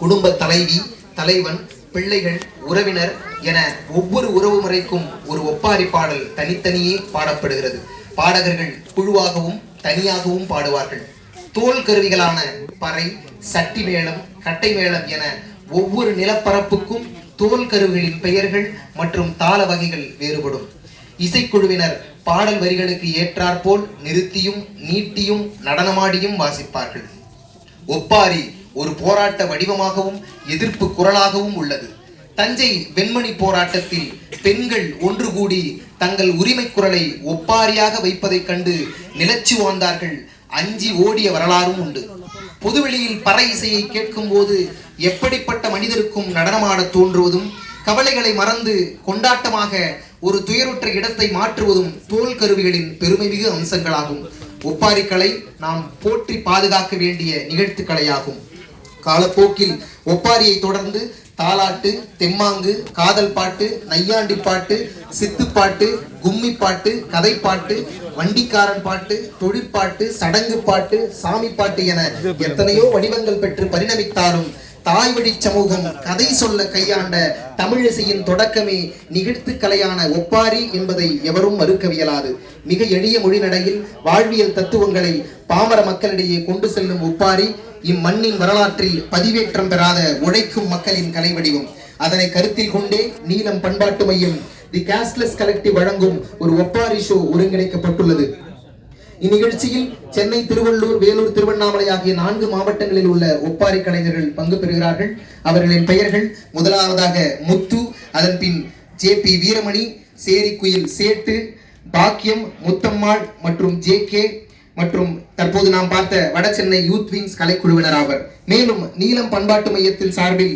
குடும்ப தலைவி தலைவன் பிள்ளைகள் உறவினர் என ஒவ்வொரு உறவு முறைக்கும் ஒரு ஒப்பாரி பாடல் தனித்தனியே பாடப்படுகிறது. பாடகர்கள் குழுவாகவும் தனியாகவும் பாடுவார்கள். தோல் கருவிகளான பறை சட்டி மேளம் கட்டை மேளம் என ஒவ்வொரு நிலப்பரப்புக்கும் தோல் கருவிகளின் பெயர்கள் மற்றும் தாள வகைகள் வேறுபடும். இசைக்குழுவினர் பாடல் வரிகளுக்கு ஏற்றாற்போல் நிறுத்தியும் நீட்டியும் நடனமாடியும் வாசிப்பார்கள். ஒப்பாரி ஒரு போராட்ட வடிவமாகவும் எதிர்ப்பு குரலாகவும் உள்ளது. தஞ்சை வெண்மணி போராட்டத்தில் பெண்கள் ஒன்று கூடி தங்கள் உரிமை குரலை ஒப்பாரியாக வைப்பதைக் கண்டு நிலச்சி வாழ்ந்தார்கள். அஞ்சி ஓடிய வரலாறும் உண்டு. பொதுவெளியில் பற இசையை கேட்கும்போது எப்படிப்பட்ட மனிதருக்கும் நடனமாட தோன்றுவதும் கவலைகளை மறந்து கொண்டாட்டமாக ஒரு துயருற்ற இடத்தை மாற்றுவதும் தோல் கருவிகளின் பெருமைமிகு அம்சங்களாகும். ஒப்பாரி கலை நாம் போற்றி பாதுகாக்க வேண்டிய நிகழ்த்து கலையாகும். காலப்போக்கில் ஒப்பாரியை தொடர்ந்து தாலாட்டு தெம்மாங்கு காதல் பாட்டு நையாண்டி பாட்டு சித்துப்பாட்டு கும்மி பாட்டு கதைப்பாட்டு வண்டிக்காரன் பாட்டு தொழிற்பாட்டு சடங்கு பாட்டு சாமி பாட்டு என எத்தனையோ வடிவங்கள் பெற்று பரிணமித்தாலும் தாய் வழி சமூகம் கதை சொல்ல கையாண்ட தமிழிசையின் தொடக்கமே நிகழ்த்து கலையான ஒப்பாரி என்பதை எவரும் மறுக்கவியலாது. மிக எளிய மொழி நடையில் வாழ்வியல் தத்துவங்களை பாமர மக்களிடையே கொண்டு செல்லும் ஒப்பாரி இம்மண்ணின் வரலாற்றில் பதிவேற்றம் பெறாத உழைக்கும் மக்களின் கலை வடிவம் அதனை கருத்தில் கொண்டே நீலம் பண்பாட்டு மையம் தி கேஷ்லெஸ் கலெக்டிவ் வழங்கும் ஒரு ஒப்பாரி ஷோ ஒருங்கிணைக்கப்பட்டுள்ளது. இந்நிகழ்ச்சியில் சென்னை திருவள்ளூர் வேலூர் திருவண்ணாமலை ஆகிய நான்கு மாவட்டங்களில் உள்ள ஒப்பாரி கலைஞர்கள் பங்கு பெறுகிறார்கள். அவர்களின் பெயர்கள் முதலாவதாக முத்து அதன் பின் ஜே பி வீரமணி சேரிக்குயில் சேட்டு பாக்கியம் முத்தம்மாள் மற்றும் ஜே கே மற்றும் தற்போது நாம் பார்த்த வட சென்னை யூத் விங்ஸ் கலைக்குழுவினர் ஆவர். மேலும் நீலம் பண்பாட்டு மையத்தில் சார்பில்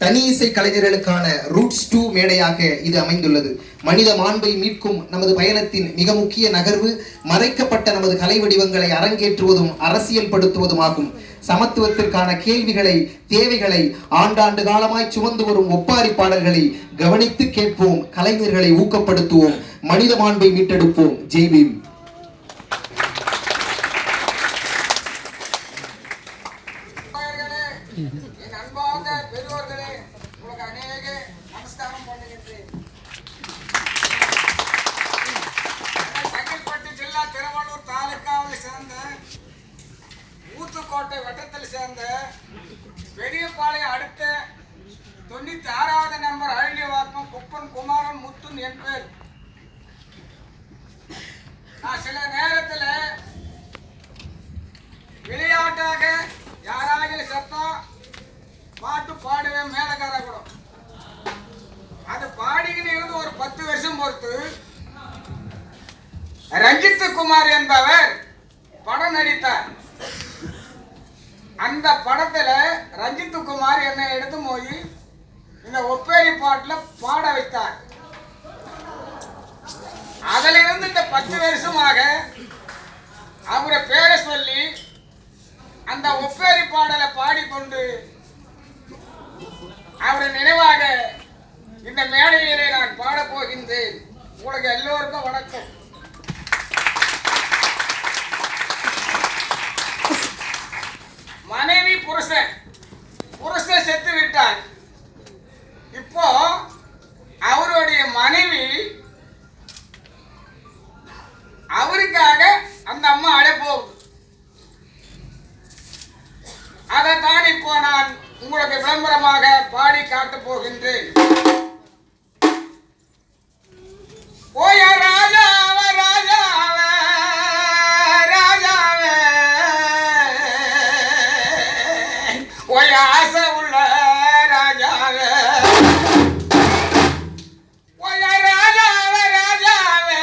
தனி இசை கலைஞர்களுக்கான ரூட்ஸ் டூ மேடையாக இது அமைந்துள்ளது. மனித மாண்பை மீட்கும் நமது பயணத்தின் மிக முக்கிய நகர்வு மறைக்கப்பட்ட நமது கலை வடிவங்களை அரங்கேற்றுவதும் அரசியல் படுத்துவதுமாகும் சமத்துவத்திற்கான கேள்விகளை தேவைகளை ஆண்டாண்டு காலமாய் சுமந்து வரும் ஒப்பாரி பாடல்களை கவனித்து கேட்போம் கலைஞர்களை ஊக்கப்படுத்துவோம் மனித மாண்பை மீட்டெடுப்போம். ஜெய் பீம். ஊத்துக்கோட்டை வட்டத்தில் சேர்ந்த பெரியபாளையம் அடுத்த தொண்ணூத்தி ஆறாவது நம்பர் அழகியவாக்கம் குப்பன் குமாரன் முத்துன் என் பேர். நான் சில நேரத்தில் விளையாட்டாக யாராவது சத்தம் பாட்டு பாடுவேன் மேலக்கார கூட அது பாடிக்கின்னு இருந்து ஒரு பத்து வருஷம் பொறுத்து ரஞ்சித் குமார் என்பவர் படம் நடித்தார். அந்த படத்துல ரஞ்சித் குமார் என்னை எடுத்து போய் இந்த ஒப்பேரி பாட்டுல பாட வைத்தார். அதுல இருந்து இந்த பத்து வருஷமாக அவரை பேரை சொல்லி அந்த ஒப்பேரி பாடலை பாடிக்கொண்டு அவரை நினைவாக இந்த மேடையிலே நான் பாடப்போகின்றேன் உங்களுக்கு எல்லோருக்கும் வணக்கம். புருஷன் ஆசை உள்ள ராஜாவே. ராஜாவே ராஜாவே.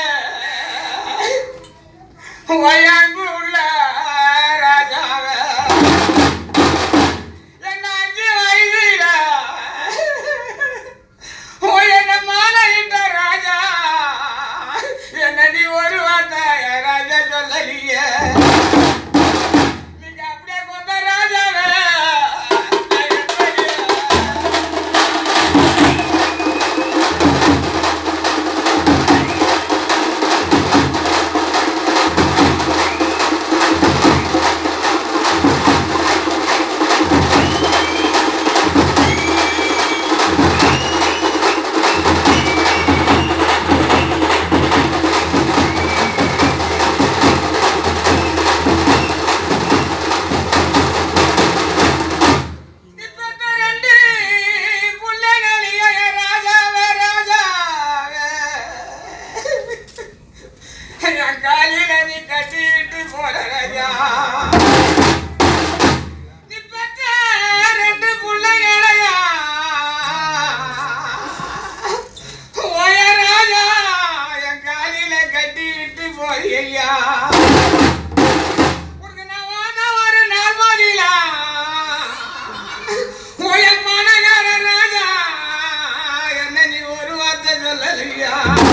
呀、啊。